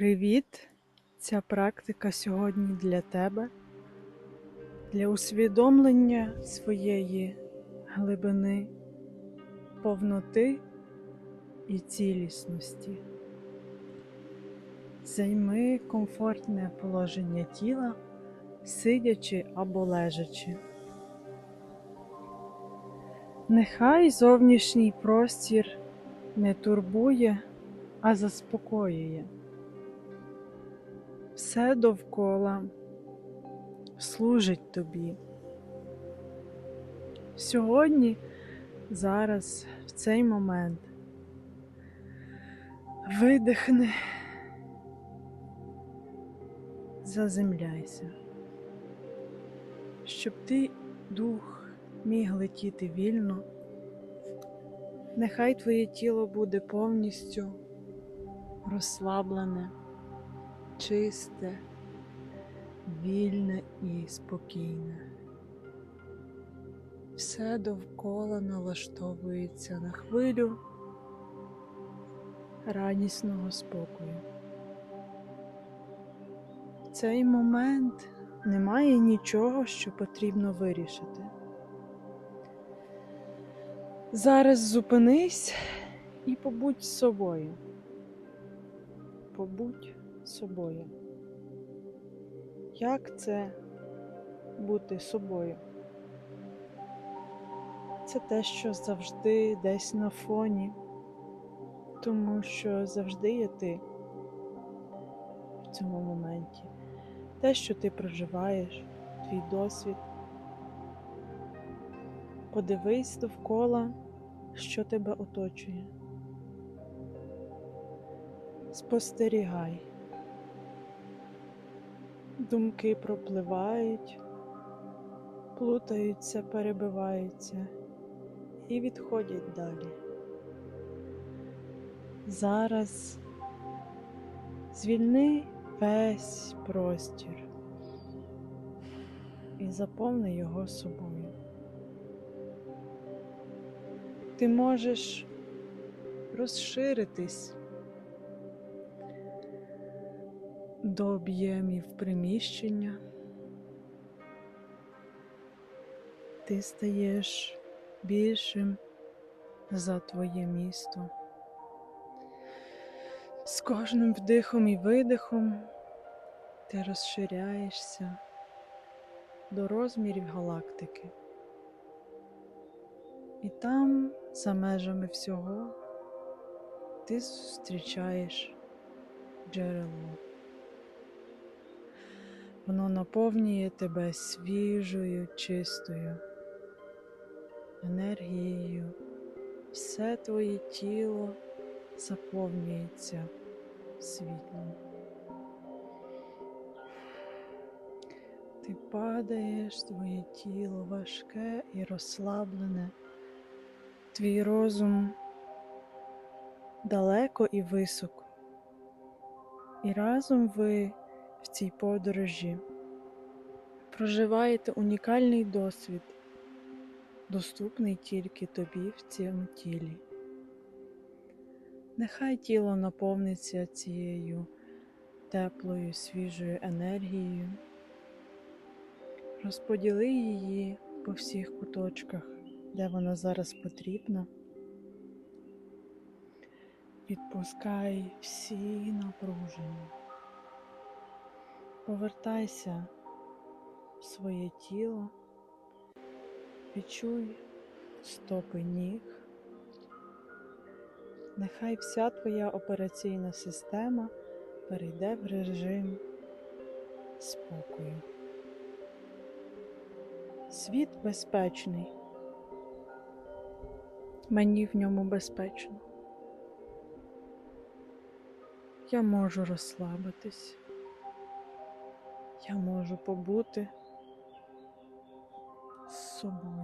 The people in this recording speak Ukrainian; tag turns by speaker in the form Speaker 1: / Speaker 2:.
Speaker 1: Привіт! Ця практика сьогодні для тебе, для усвідомлення своєї глибини, повноти і цілісності. Займи комфортне положення тіла, сидячи або лежачи. Нехай зовнішній простір не турбує, а заспокоює. Все довкола служить тобі. Сьогодні, зараз, в цей момент, видихни, заземляйся, щоб ти дух міг летіти вільно. Нехай твоє тіло буде повністю розслаблене, чисте, вільне і спокійне. Все довкола налаштовується на хвилю радісного спокою. В цей момент немає нічого, що потрібно вирішити. Зараз зупинись і побудь з собою. Побудь собою. Як це бути собою? Це те, що завжди десь на фоні, тому що завжди є ти в цьому моменті. Те, що ти проживаєш, твій досвід. Подивись довкола, що тебе оточує. Спостерігай. Думки пропливають, плутаються, перебиваються і відходять далі. Зараз звільни весь простір і заповни його собою. Ти можеш розширитись до об'ємів приміщення. Ти стаєш більшим за твоє місто. З кожним вдихом і видихом ти розширяєшся до розмірів галактики. І там, за межами всього, ти зустрічаєш джерело. Воно наповнює тебе свіжою, чистою енергією. Все твоє тіло заповнюється світлом. Ти падаєш, твоє тіло важке і розслаблене, твій розум далеко і високо. І разом ви в цій подорожі проживаєте унікальний досвід, доступний тільки тобі в цьому тілі. Нехай тіло наповниться цією теплою, свіжою енергією. Розподіли її по всіх куточках, де вона зараз потрібна. Відпускай всі напруження. Повертайся в своє тіло, відчуй стопи ніг. Нехай вся твоя операційна система перейде в режим спокою. Світ безпечний. Мені в ньому безпечно. Я можу розслабитись. Я можу побути з собою.